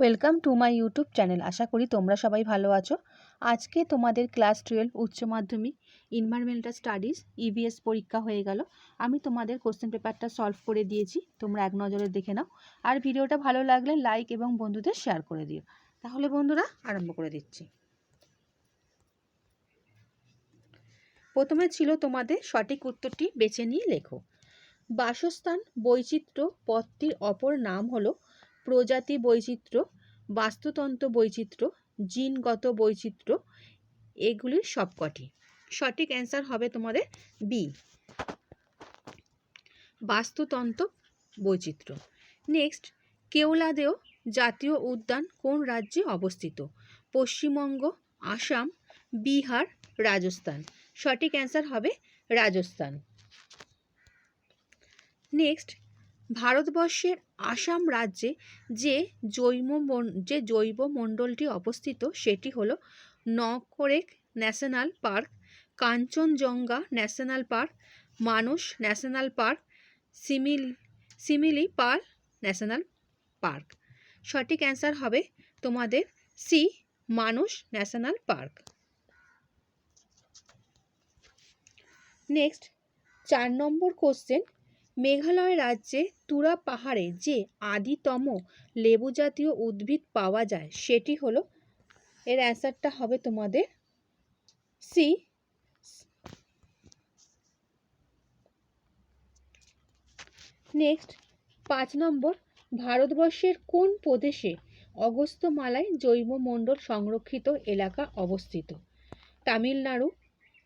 Welcome to my YouTube channel আশা করি তোমরা সবাই ভালো আছো। আজকে তোমাদের ক্লাস টুয়েলভ উচ্চ মাধ্যমিক ইনভারমেন্টাল স্টাডিজ ইভিএস পরীক্ষা হয়ে গেল। আমি তোমাদের কোশ্চেন পেপারটা সলভ করে দিয়েছি। তোমরা এক নজরে দেখে নাও। আর ভিডিওটা ভালো লাগলে লাইক এবং বন্ধুদের শেয়ার করে দিও। তাহলে বন্ধুরা, আরম্ভ করে দিচ্ছি। প্রথমে ছিল তোমাদের সঠিক উত্তরটি বেছে নিয়ে লেখো। বাসস্থান বৈচিত্র্য পথটির অপর নাম হলো প্রজাতি বৈচিত্র্য। বাস্তুতন্ত্র বৈচিত্র্য, জিনগত বৈচিত্র্য, এগুলির সবকটি। সঠিক অ্যান্সার হবে তোমাদের বি বাস্তুতন্ত্র বৈচিত্র্য। নেক্সট, কেওলাদেও জাতীয় উদ্যান কোন রাজ্যে অবস্থিত? পশ্চিমবঙ্গ, আসাম, বিহার, রাজস্থান। সঠিক অ্যান্সার হবে রাজস্থান। নেক্সট ভারতবর্ষের আসাম রাজ্যে যে জৈব যে জৈব মণ্ডলটি অবস্থিত সেটি হলো Nokrek national park, Kanchenjunga national park, Manas national park, সিমিল, সিমিলি পার্ক ন্যাশনাল পার্ক। সঠিক অ্যান্সার হবে তোমাদের C, Manas national park. Next, চার নম্বর কোশ্চেন মেঘালয় রাজ্যে তুরা পাহাড়ে যে আদিতম লেবু জাতীয় উদ্ভিদ পাওয়া যায়, সেটি হলো, এর অ্যান্সারটা হবে তোমাদের সি, নেক্সট, পাঁচ নম্বর, ভারতবর্ষের কোন প্রদেশে অগস্ত্যমালায় জৈবমণ্ডল সংরক্ষিত এলাকা অবস্থিত? তামিলনাড়ু,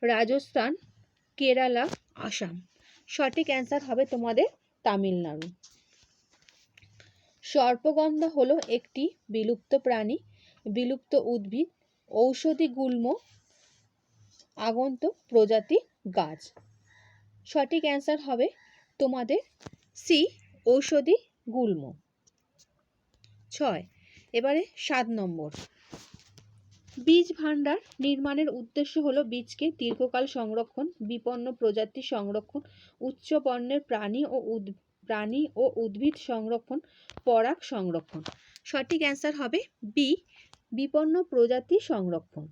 রাজস্থান, কেরালা, আসাম। সঠিক অ্যান্সার হবে তোমাদের তামিলনাড়ু। সর্পগন্ধা হলো একটি বিলুপ্ত প্রাণী, বিলুপ্ত উদ্ভিদ, ঔষধি গুল্ম আগন্ত প্রজাতি গাছ। সঠিক অ্যান্সার হবে তোমাদের সি, ঔষধি গুল্ম। ছয়, এবারে সাত নম্বর। বীজ ভাণ্ডার নির্মাণের উদ্দেশ্য হলো বীজকে দীর্ঘকাল সংরক্ষণ, বিপন্ন প্রজাতি সংরক্ষণ, উচ্চ বর্ণের প্রাণী ও উদ, প্রাণী ও উদ্ভিদ সংরক্ষণ, পরাগ সংরক্ষণ। সঠিক অ্যান্সার হবে বি, বিপন্ন প্রজাতি সংরক্ষণ।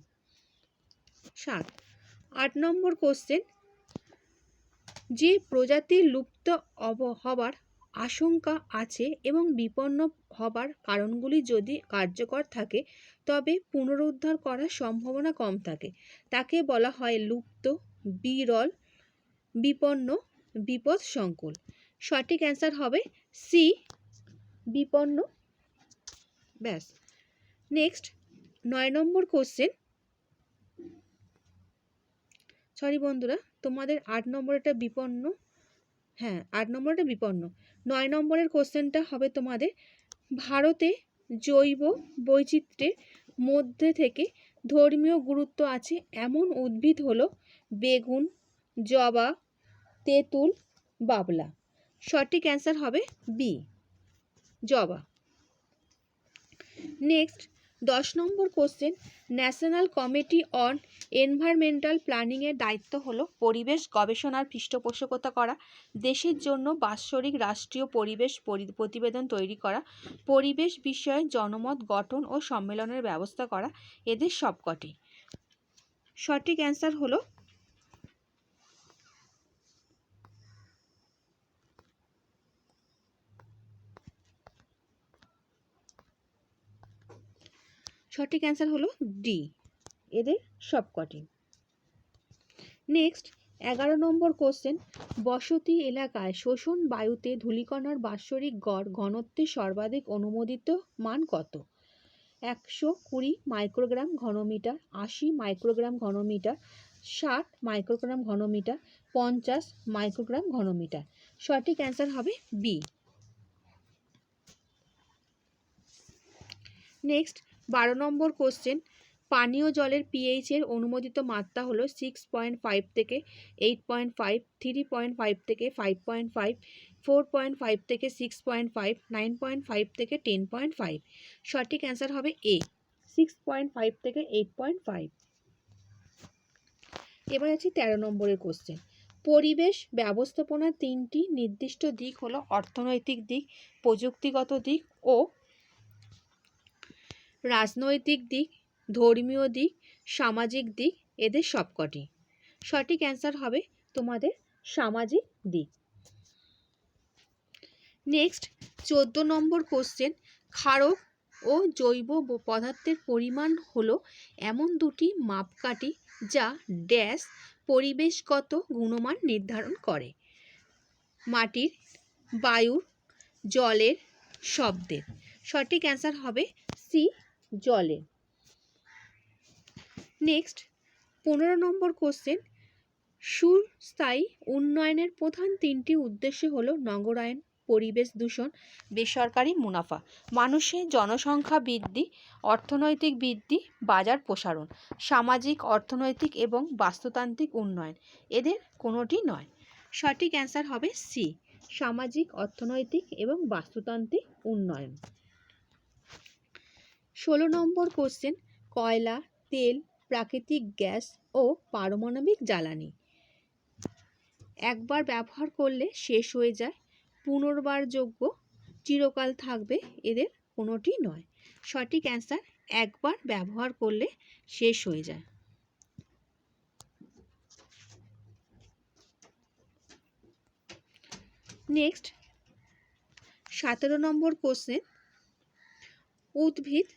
সাত, আট নম্বর কোশ্চেন। যে প্রজাতি লুপ্ত অব, হবার আশঙ্কা আছে এবং বিপন্ন হবার কারণগুলি যদি কার্যকর থাকে তবে পুনরুদ্ধার করার সম্ভাবনা কম থাকে তাকে বলা হয় লুপ্ত, বিরল, বিপন্ন বিপদ সংকুল সঠিক অ্যান্সার হবে সি, বিপন্ন। ব্যাস। নেক্সট, নয় নম্বর কোশ্চেন। সরি বন্ধুরা, তোমাদের আট নম্বরটা বিপন্ন। হ্যাঁ আট নম্বরটা বিপন্ন। নয় নম্বরের কোশ্চেনটা হবে তোমাদের ভারতে জৈব বৈচিত্র্যের মধ্যে থেকে ধর্মীয় গুরুত্ব আছে। এমন উদ্ভিদ হলো বেগুন, জবা, তেঁতুল, বাবলা। সঠিক অ্যান্সার হবে বি, জবা। নেক্সট দশ নম্বর question national committee on environmental প্ল্যানিংয়ের দায়িত্ব হলো পরিবেশ গবেষণার পৃষ্ঠপোষকতা করা, দেশের জন্য বাৎসরিক রাষ্ট্রীয় পরিবেশ প্রতিবেদন তৈরি করা, পরিবেশ বিষয়ে জনমত গঠন ও সম্মেলনের ব্যবস্থা করা, এদের সবকটি। সঠিক অ্যান্সার হলো সঠিক অ্যান্সার হলো ডি। এদের সবকটি। নেক্সট, এগারো নম্বর কোশ্চেন, বসতি এলাকায় শোষণ বায়ুতে ধূলিকণার বাৎসরিক গড় ঘনত্বের সর্বাধিক অনুমোদিত মান কত? একশো কুড়ি মাইক্রোগ্রাম ঘনমিটার, আশি মাইক্রোগ্রাম ঘনমিটার, ষাট মাইক্রোগ্রাম ঘনমিটার, পঞ্চাশ মাইক্রোগ্রাম ঘনমিটার। সঠিক অ্যান্সার হবে বি। নেক্সট বারো নম্বর কোশ্চেন পানীয় জলের পিএইচ এর অনুমোদিত মাত্রা হলো সিক্স পয়েন্ট ফাইভ থেকে eight point five three point five থেকে five point five four point five থেকে six point five nine point five থেকে টেন পয়েন্ট ফাইভ সঠিক অ্যান্সার হবে এ সিক্স পয়েন্ট ফাইভ থেকে এইট পয়েন্ট ফাইভ এবার আছে তেরো নম্বরের কোশ্চেন পরিবেশ ব্যবস্থাপনার তিনটি নির্দিষ্ট দিক হলো অর্থনৈতিক দিক, প্রযুক্তিগত দিক ও রাজনৈতিক দিক, ধর্মীয় দিক, সামাজিক দিক, এদের সবকটি। সঠিক অ্যান্সার হবে তোমাদের সামাজিক দিক। নেক্সট, চোদ্দ নম্বর কোশ্চেন, ক্ষারক ও জৈব পদার্থের পরিমাণ হলো এমন দুটি মাপকাঠি যা ড্যাশ পরিবেশগত গুণমান নির্ধারণ করে। মাটির, বায়ুর, জলের, শব্দের। সঠিক অ্যান্সার হবে সি জলের নেক্সট পনেরো নম্বর কোশ্চেন সুস্থায়ী উন্নয়নের প্রধান তিনটি উদ্দেশ্য হলো নগরায়ন, পরিবেশ দূষণ, বেসরকারি মুনাফা। মানুষের জনসংখ্যা বৃদ্ধি, অর্থনৈতিক বৃদ্ধি, বাজার প্রসারণ, সামাজিক, অর্থনৈতিক এবং বাস্তুতান্ত্রিক উন্নয়ন। এদের কোনোটি নয়। সঠিক অ্যান্সার হবে সি সামাজিক, অর্থনৈতিক এবং বাস্তুতান্ত্রিক উন্নয়ন। ষোলো নম্বর কোশ্চেন কয়লা, তেল, প্রাকৃতিক গ্যাস ও পারমাণবিক জ্বালানি। একবার ব্যবহার করলে শেষ হয়ে যায় পুনর্বারযোগ্য চিরকাল থাকবে এদের কোনোটি নয়। সঠিক অ্যান্সার একবার ব্যবহার করলে শেষ হয়ে যায়। নেক্সট সতেরো নম্বর কোশ্চেন উদ্ভিদ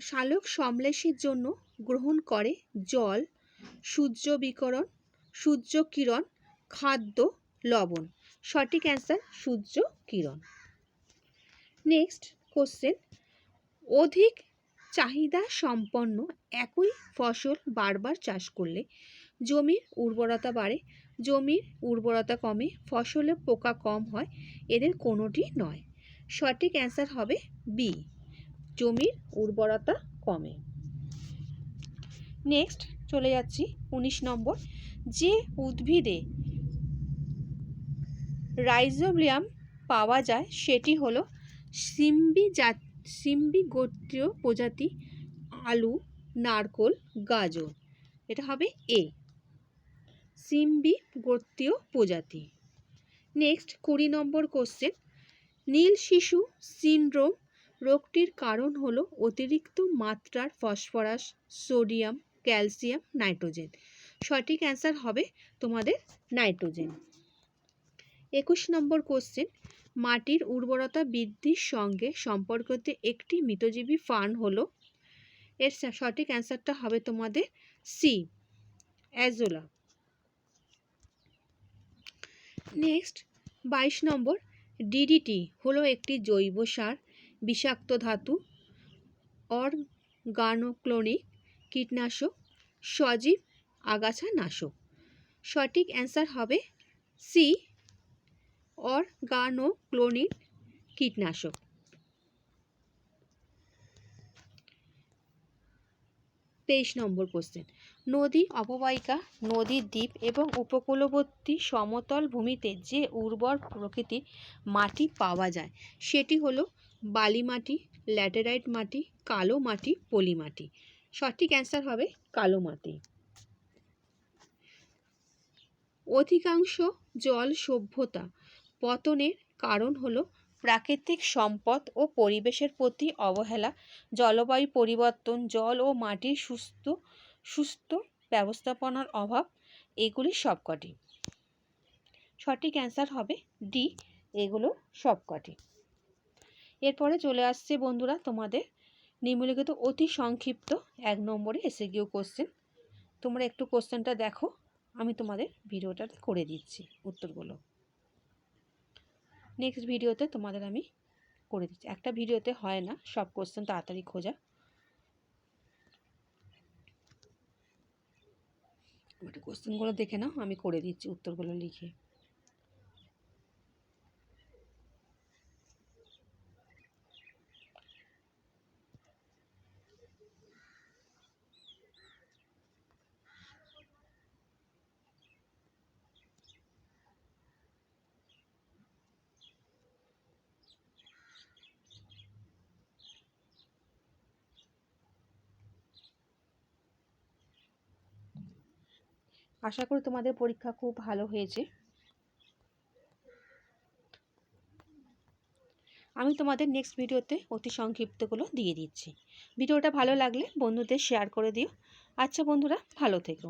সালোক সংশ্লেষের জন্য গ্রহণ করে জল, সূর্য বিকরণ, সূর্য কিরণ, খাদ্য, লবণ। সঠিক অ্যান্সার সূর্য কিরণ। Next question. অধিক চাহিদা সম্পন্ন একই ফসল বারবার চাষ করলে জমির উর্বরতা বাড়ে। জমির উর্বরতা কমে, ফসলে পোকা কম হয়, এদের কোনোটি নয়। সঠিক অ্যান্সার হবে বি। জমির উর্বরতা কমে। নেক্সট চলে যাচ্ছি উনিশ নম্বর। যে উদ্ভিদে রাইজোবিয়াম পাওয়া যায়, সেটি হলো সিম্বি জাত সিম্বি গোত্রীয় প্রজাতি আলু, নারকোল, গাজর। এটা হবে এ সিম্বি গোত্রীয় প্রজাতি। নেক্সট কুড়ি নম্বর কোশ্চেন নীল শিশু সিনড্রোম রোগটির কারণ হল অতিরিক্ত মাত্রার ফসফরাস, সোডিয়াম, ক্যালসিয়াম, নাইট্রোজেন। সঠিক অ্যান্সার হবে তোমাদের নাইট্রোজেন। একুশ নম্বর কোশ্চেন, মাটির উর্বরতা বৃদ্ধির সঙ্গে সম্পর্কিত একটি মৃতজীবী ফার্ন হলো? এর সঠিক অ্যান্সারটা হবে তোমাদের সি, অ্যাজোলা। নেক্সট, বাইশ নম্বর ডিডিটি হলো একটি জৈব সার বিষাক্ত ধাতু, অর্গানোক্লোনিক কীটনাশক, সজীব আগাছা নাশক। সঠিক অ্যান্সার হবে সি, অর্গানোক্লোনিক কীটনাশক। তেইশ নম্বর কোশ্চেন। নদী অববাহিকা নদীর দ্বীপ এবং উপকূলবর্তী সমতল ভূমিতে যে উর্বর প্রকৃতির মাটি পাওয়া যায়, সেটি হলো বালি মাটি, ল্যাটেরাইট মাটি, কালো মাটি, পলি মাটি। সঠিক অ্যান্সার হবে কালো মাটি। অধিকাংশ জল সভ্যতা পতনের কারণ হলো প্রাকৃতিক সম্পদ ও পরিবেশের প্রতি অবহেলা, জলবায়ু পরিবর্তন, জল ও মাটির সুস্থ সুস্থ ব্যবস্থাপনার অভাব, এগুলি সবকটি। সঠিক অ্যান্সার হবে ডি, এগুলো সবকটি। এরপরে চলে আসছে বন্ধুরা তোমাদের নিম্নলিখিত অতি সংক্ষিপ্ত এক নম্বরে এসে গিয়েও কোশ্চেন তোমরা একটু কোশ্চেনটা দেখো, আমি তোমাদের ভিডিওটাতে করে দিচ্ছি উত্তরগুলো। নেক্সট ভিডিওতে তোমাদের আমি করে দিচ্ছি। একটা ভিডিওতে হয় না, সব কোশ্চেন তাড়াতাড়ি খোঁজা। কোশ্চেনগুলো দেখে নাও, আমি করে দিচ্ছি উত্তরগুলো লিখে। আশা করি তোমাদের পরীক্ষা খুব ভালো হয়েছে। আমি তোমাদের নেক্সট ভিডিওতে অতি সংক্ষিপ্তগুলো দিয়ে দিচ্ছি। ভিডিওটা ভালো লাগলে বন্ধুদের শেয়ার করে দিও। আচ্ছা বন্ধুরা, ভালো থেকো।